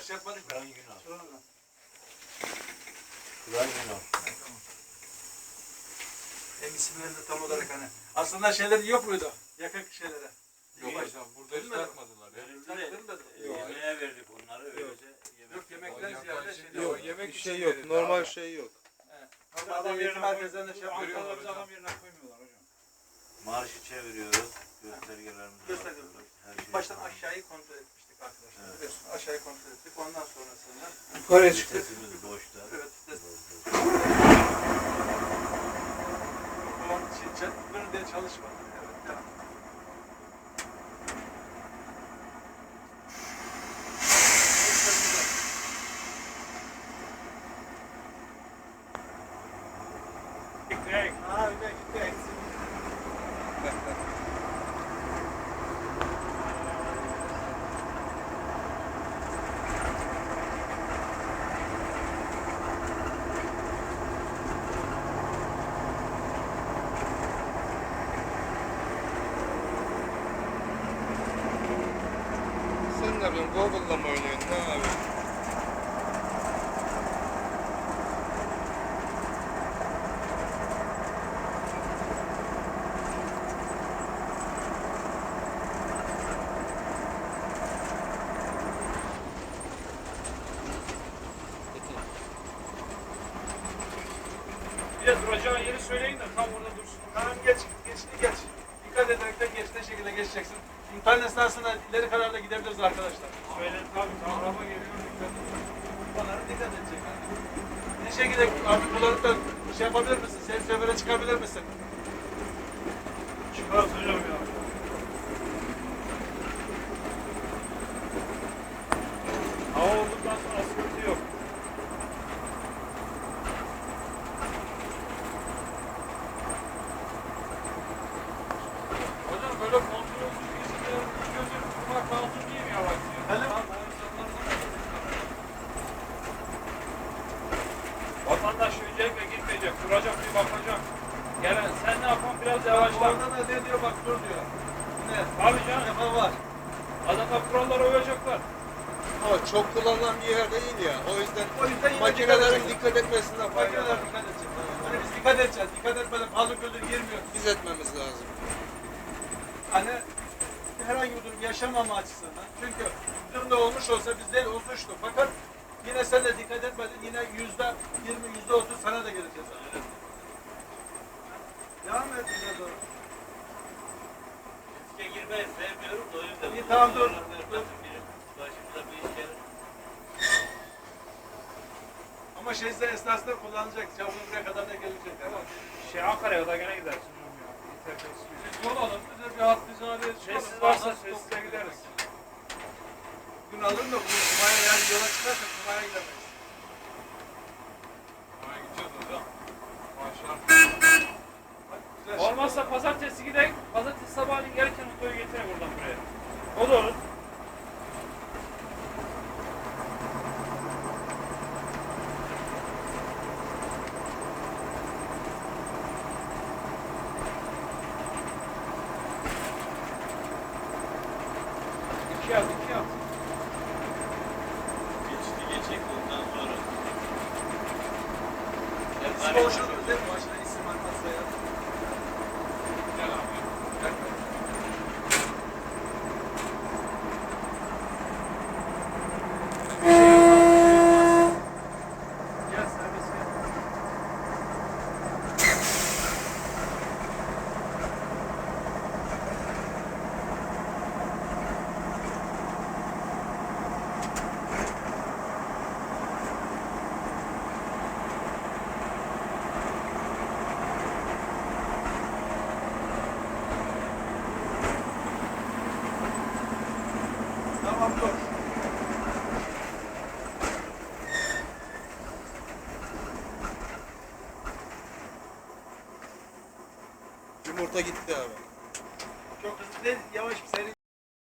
şey yapmadık mı? Kur'an günah. Sonra mı? Kur'an günah. Hem isimlerini de tam olarak hani. Aslında şeyleri yok muydu? Yakık şeylere. Yok hocam burada hiç takmadılar de e, yemeğe verdik onları öylece. Yemek Yok yemekten ziyade yok, şey yok. yok. yemek şey yok. Normal şey yok. Normalde eğitim merkezlerinde şey yapıyorlar. Görüyorlar Biz hocam. adam yerine koymuyorlar hocam. Marşı çeviriyoruz. Göstergelerimize Göstergeler. bakıyoruz. Her İlk şey baştan aşağıyı kontrol etmiştik arkadaşlar. Evet. Biliyorsun aşağıyı kontrol ettik. Ondan sonrasında Yukarıya çıktık. Vitesimiz boşta. evet vites böyle diye çalışmadı. Evet devam. Ha öyle gitti eksik. Sen ne yapıyorsun? Google'la mı oynuyorsun? Ne yapıyorsun? Bir de duracağın yeri söyleyin de tam orada dursun. Tamam geç, geçti geç. Dikkat ederek de geç, ne şekilde geçeceksin. İmtihan esnasında ileri kararla gidebiliriz arkadaşlar. Söyleyin tabii. Araba geliyor. Onlara dikkat edecek. Ne şekilde artık kullanıp da şey yapabilir misin? Senin sefere çıkabilir misin? Çıkarız hocam ya. Hava olduktan sonra sıkıntı yok. Hocam böyle kontrolsüz geçince gözü kurmak lazım değil mi yavaş diyor. Efendim? Tamam, o insanlar da Vatandaş öncelikle gitmeyecek, duracak bir bakacak. Gelen sen ne yapan biraz yavaşla. Orada da ne diyor bak dur diyor. Ne? Abi canım, Yapan var. adamlar kurallara uyacaklar. Ama çok kullanılan bir yer değil ya. O yüzden O yüzden makinelerin dikkat dikkat etmesinden fayda Makineler dikkat edecek. Hani biz dikkat edeceğiz. Dikkat etmeden fazla gözü girmiyor. Biz etmemiz lazım. Hani herhangi bir durum yaşamama açısından. Çünkü durumda olmuş olsa biz değil o suçlu. Fakat yine sen de dikkat etmedin. Yine yüzde yirmi, yüzde otuz sana da geleceğiz. Devam et bize doğru. Riske girmeyi sevmiyorum da o yüzden. İyi, tamam, dur. Başımıza bir iş gelir. Ama şey size esnasında kullanacak. Çabuk buraya kadar da gelecek. Tamam. Şey Ankara'ya da gene gidersin. ki Biz yol alalım. Bize bir hat bize araya çıkalım. Sessiz varsa sessize stop gideriz. Gün alırım da bu Kumaya yani yola çıkarsak Kumaya gidemeyiz. Oraya gideceğiz hocam. Maşallah. Olmazsa pazartesi gidelim. Pazartesi sabahleyin gelirken otoyu getirin buradan buraya. O da olur. İki at, ondan sonra. Değil mi? Yumurta gitti abi. Çok hızlı değil, yavaş bir seri